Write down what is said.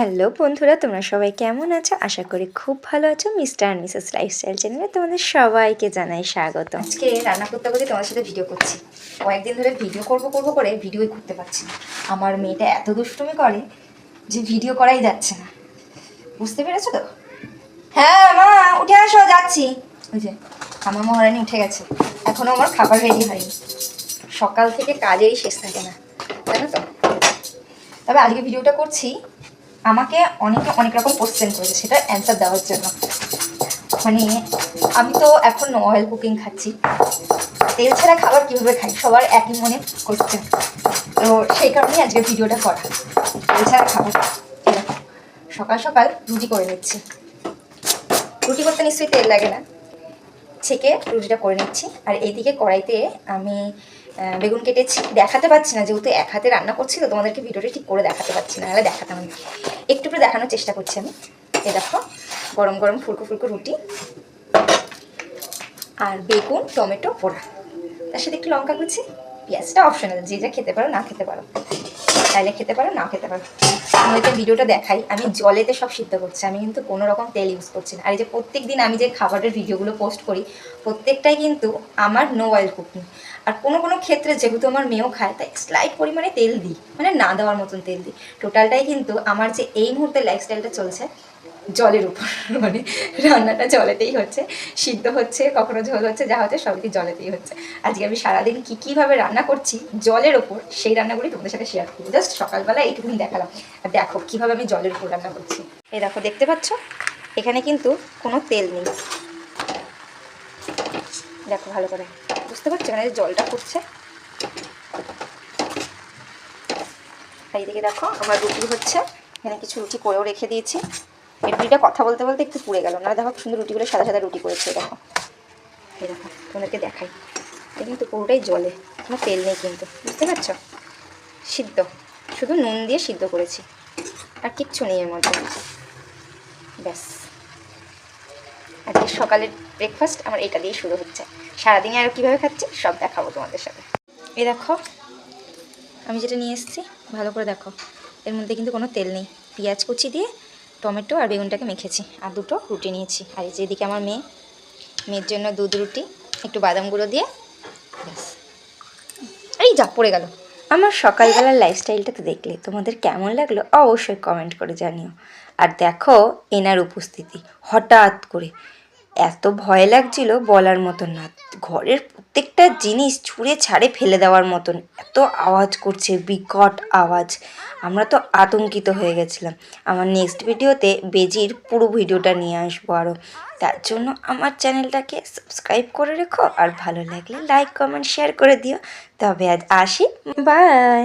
Hello বন্ধুরা, তোমরা সবাই কেমন আছো? আশা করি খুব ভালো আছো। মিস্টার অ্যান্ড মিসেস লাইফস্টাইল চ্যানেলে তোমাদের সবাইকে জানাই স্বাগত। আজকে রান্না করতে করতে তোমার সাথে ভিডিও করছি। কয়েকদিন ধরে ভিডিও করব করব করে ভিডিওই করতে পারছি না। আমার মেয়েটা এত দুষ্টুমি করে যে ভিডিও করাই যাচ্ছে না। বুঝতে পেরেছ তো? হ্যাঁ মা, উঠে আসো, যাচ্ছি। ওই যে, আমার মহারানী উঠে গেছে। এখনও আমার খাবার রেডি হয়নি। সকাল থেকে কাজেই শেষ থাকে না। জানো তো? তবে আজকে ভিডিওটা করছি। আমাকে অনেকে অনেক রকম কোশ্চেন করেছে সেটা অ্যান্সার দেওয়ার জন্য। মানে আমি তো এখন অয়েল কুকিং খাচ্ছি। তেল ছাড়া খাবার কীভাবে খাই? সবার একই মনে কোশ্চেন তো সেই কারণেই আজকে ভিডিওটা করা। তেল ছাড়া খাবার সকাল সকাল রুটি করে নিচ্ছি। রুটি করতে নিশ্চয়ই তেল লাগে না। ছেঁকে রুটিটা করে নিচ্ছি। আর এইদিকে কড়াইতে আমি বেগুন কেটেছি। দেখাতে পাচ্ছি না, যেহেতু এক হাতে রান্না করছি, তো তোমাদেরকে ভিডিওটা ঠিক করে দেখাতে পারছি না। নাহলে দেখাতাম না একটু একটু দেখানোর চেষ্টা করছি আমি। এ দেখো, গরম গরম ফুলকো ফুলকো রুটি আর বেগুন, টমেটো, পোড়া। তার সাথে একটু লঙ্কা কুচি, পেঁয়াজটা অপশনাল যে যা খেতে পারো, না খেতে পারো। চাইলে খেতে পারো না খেতে পারো। তোমাদেরকে ভিডিওটা দেখাই, আমি জলেতে সব সিদ্ধ করছি, আমি কিন্তু কোনো রকম তেল ইউজ করছি না। আর এই যে প্রত্যেক দিন আমি যে খাবারের ভিডিওগুলো পোস্ট করি, প্রত্যেকটাই কিন্তু আমার নো অয়েল কুকিং আর কোনো কোনো ক্ষেত্রে যেহেতু আমার মেয়েও খায়, তাই স্লাইট পরিমাণে তেল দিই মানে না দেওয়ার মতন তেল দিই। টোটালটাই কিন্তু আমার যে এই মুহূর্তে লাইফস্টাইলটা চলছে জলের উপর মানে রান্নাটা জলেতেই হচ্ছে, সিদ্ধ হচ্ছে, কখনো ঝোল হচ্ছে, যা হচ্ছে সবই জলেতেই হচ্ছে। আজকে আমি সারাদিন কী কীভাবে রান্না করছি, জলের ওপর সেই রান্নাগুলি তোমাদের সাথে শেয়ার করব। জাস্ট সকালবেলা এইটুকুনি দেখালাম। আর দেখো, কীভাবে আমি জলের উপর রান্না করছি। এই দেখো, দেখতে পাচ্ছ? এখানে কিন্তু কোনো তেল নেই। দেখো, ভালো করে। বুঝতে পারছ এখানে জলটা ফুটছে? এইদিকে দেখো, আমার রুটি হচ্ছে। এখানে কিছু রুটি করেও রেখে দিয়েছি। রুটিটা কথা বলতে বলতে একটু পুড়ে গেল। না দেখো সুন্দর রুটিগুলো সাদা সাদা রুটি করেছে দেখো। দেখো, তোমাদেরকে দেখাই। এটা কিন্তু পুরোটাই জলে। কোনো তেল নেই কিন্তু, বুঝতে পারছ? সিদ্ধ। শুধু নুন দিয়ে সিদ্ধ করেছি। আর কিচ্ছু নেই এর মধ্যে। ব্যাস। আজকে সকালের ব্রেকফাস্ট আমার এটা দিয়েই শুরু হচ্ছে। সারাদিনে আর কীভাবে খাচ্ছি, সব দেখাবো তোমাদের সাথে। এ দেখো, আমি যেটা নিয়ে এসেছি, ভালো করে দেখো। এর মধ্যে কিন্তু কোনো তেল নেই। পেঁয়াজ কুচি দিয়ে টমেটো আর বেগুনটাকে মেখেছি। আর দুটো রুটি নিয়েছি। আর এই যে এদিকে আমার মেয়ে, মেয়ের জন্য দুধ রুটি, একটু বাদাম গুঁড়ো দিয়ে, ব্যাস। এই যা, পড়ে গেল। আমার সকালবেলার লাইফস্টাইলটা তো দেখলে তোমাদের কেমন লাগল অবশ্যই কমেন্ট করে জানিও। আর দেখো, এনার উপস্থিতি, হঠাৎ করে। এত ভয় লাগছিল বলার মতন না। ঘরের প্রত্যেকটা জিনিস ছুঁড়ে ছাড়ে ফেলে দেওয়ার মতন। এত আওয়াজ করছে, বিকট আওয়াজ। আমরা তো আতঙ্কিত হয়ে গেছিলাম। আমার নেক্সট ভিডিওতে বেজির পুরো ভিডিওটা নিয়ে আসব আরও তার জন্য আমার চ্যানেলটাকে সাবস্ক্রাইব করে রেখো। আর ভালো লাগলে লাইক কমেন্ট শেয়ার করে দিও। তবে আজ আসি। বাই